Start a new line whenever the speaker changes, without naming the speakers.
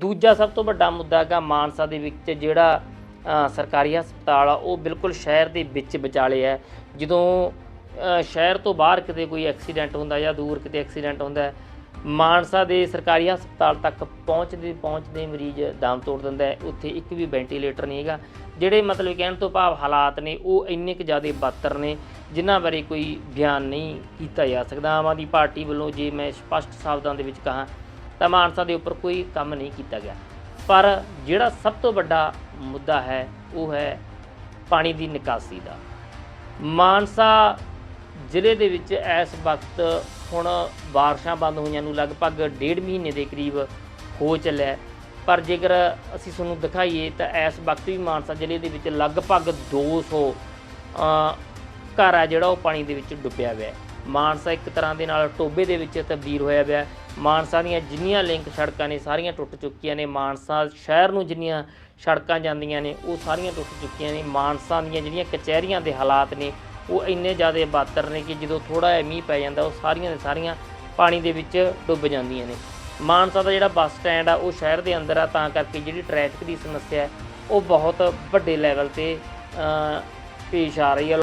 ਦੂਜਾ ਸਭ ਤੋਂ ਵੱਡਾ ਮੁੱਦਾ ਹੈਗਾ ਮਾਨਸਾ ਦੇ ਵਿੱਚ ਜਿਹੜਾ ਸਰਕਾਰੀ ਹਸਪਤਾਲ ਆ, ਉਹ ਬਿਲਕੁਲ ਸ਼ਹਿਰ ਦੇ ਵਿੱਚ ਵਿਚਾਲੇ ਹੈ। ਜਦੋਂ ਸ਼ਹਿਰ ਤੋਂ ਬਾਹਰ ਕਿਤੇ ਕੋਈ ਐਕਸੀਡੈਂਟ ਹੁੰਦਾ ਜਾਂ ਦੂਰ ਕਿਤੇ ਐਕਸੀਡੈਂਟ ਹੁੰਦਾ ਮਾਨਸਾ ਦੇ ਸਰਕਾਰੀ ਹਸਪਤਾਲ ਤੱਕ ਪਹੁੰਚਦੇ ਪਹੁੰਚਦੇ ਮਰੀਜ਼ ਦਮ ਤੋੜ ਦਿੰਦਾ ਹੈ। ਉੱਥੇ ਇੱਕ ਵੀ ਵੈਂਟੀਲੇਟਰ ਨਹੀਂ ਹੈਗਾ। ਜਿਹੜੇ ਮਤਲਬ ਕਹਿਣ ਤੋਂ ਭਾਵ ਹਾਲਾਤ ਨੇ, ਉਹ ਇੰਨੇ ਕੁ ਜ਼ਿਆਦਾ ਬੱਤਰ ਨੇ, ਜਿਨ੍ਹਾਂ ਬਾਰੇ ਕੋਈ ਬਿਆਨ ਨਹੀਂ ਕੀਤਾ ਜਾ ਸਕਦਾ। ਆਮ ਆਦਮੀ ਪਾਰਟੀ ਵੱਲੋਂ ਜੇ ਮੈਂ ਸਪਸ਼ਟ ਸ਼ਬਦਾਂ ਦੇ ਵਿੱਚ ਕਹਾਂ ਤਾਂ ਮਾਨਸਾ ਦੇ ਉੱਪਰ ਕੋਈ ਕੰਮ ਨਹੀਂ ਕੀਤਾ ਗਿਆ। ਪਰ ਜਿਹੜਾ ਸਭ ਤੋਂ ਵੱਡਾ ਮੁੱਦਾ ਹੈ ਉਹ ਹੈ ਪਾਣੀ ਦੀ ਨਿਕਾਸੀ ਦਾ। ਮਾਨਸਾ ਜ਼ਿਲ੍ਹੇ ਦੇ ਵਿੱਚ ਇਸ ਵਕਤ ਹੁਣ ਬਾਰਿਸ਼ਾਂ ਬੰਦ ਹੋਈਆਂ ਨੂੰ ਲਗਭਗ ਡੇਢ ਮਹੀਨੇ ਦੇ ਕਰੀਬ ਹੋ ਚੱਲਿਆ ਪਰ ਜੇਕਰ ਅਸੀਂ ਤੁਹਾਨੂੰ ਦਿਖਾਈਏ ਤਾਂ ਇਸ ਵਕਤ ਵੀ ਮਾਨਸਾ ਜ਼ਿਲ੍ਹੇ ਦੇ ਵਿੱਚ ਲਗਭਗ 200 ਅ, ਘਰ ਆ ਜਿਹੜਾ ਉਹ ਪਾਣੀ ਦੇ ਵਿੱਚ ਡੁੱਬਿਆ ਹੋਇਆ ਹੈ। ਮਾਨਸਾ ਇੱਕ ਤਰ੍ਹਾਂ ਦੇ ਨਾਲ ਟੋਬੇ ਦੇ ਵਿੱਚ ਤਬਦੀਲ ਹੋਇਆ ਹੋਇਆ ਮਾਨਸਾ ਦੀਆਂ ਜਿੰਨੀਆਂ ਲਿੰਕ ਸੜਕਾਂ ਨੇ, ਸਾਰੀਆਂ ਟੁੱਟ ਚੁੱਕੀਆਂ ਨੇ। ਮਾਨਸਾ ਸ਼ਹਿਰ ਨੂੰ ਜਿੰਨੀਆਂ ਸੜਕਾਂ ਜਾਂਦੀਆਂ ਨੇ, ਉਹ ਸਾਰੀਆਂ ਟੁੱਟ ਚੁੱਕੀਆਂ ਨੇ। ਮਾਨਸਾ ਦੀਆਂ ਜਿਹੜੀਆਂ ਕਚਹਿਰੀਆਂ ਦੇ ਹਾਲਾਤ ਨੇ, ਉਹ ਇੰਨੇ ਜ਼ਿਆਦਾ ਬਾਤਰ ਨੇ ਕਿ ਜਦੋਂ ਥੋੜਾ ਜਿਹਾ ਮੀਂਹ ਪੈ ਜਾਂਦਾ, ਉਹ ਸਾਰੀਆਂ ਦੇ ਸਾਰੀਆਂ ਪਾਣੀ ਦੇ ਵਿੱਚ ਡੁੱਬ ਜਾਂਦੀਆਂ ਨੇ। ਮਾਨਸਾ ਦਾ ਜਿਹੜਾ ਬੱਸ ਸਟੈਂਡ ਆ, ਉਹ ਸ਼ਹਿਰ ਦੇ ਅੰਦਰ ਆ, ਤਾਂ ਕਰਕੇ ਜਿਹੜੀ ਟ੍ਰੈਫਿਕ ਦੀ ਸਮੱਸਿਆ ਹੈ, ਉਹ ਬਹੁਤ ਵੱਡੇ ਲੈਵਲ ਤੇ ਪੇਸ਼ ਆ ਰਹੀ ਹੈ।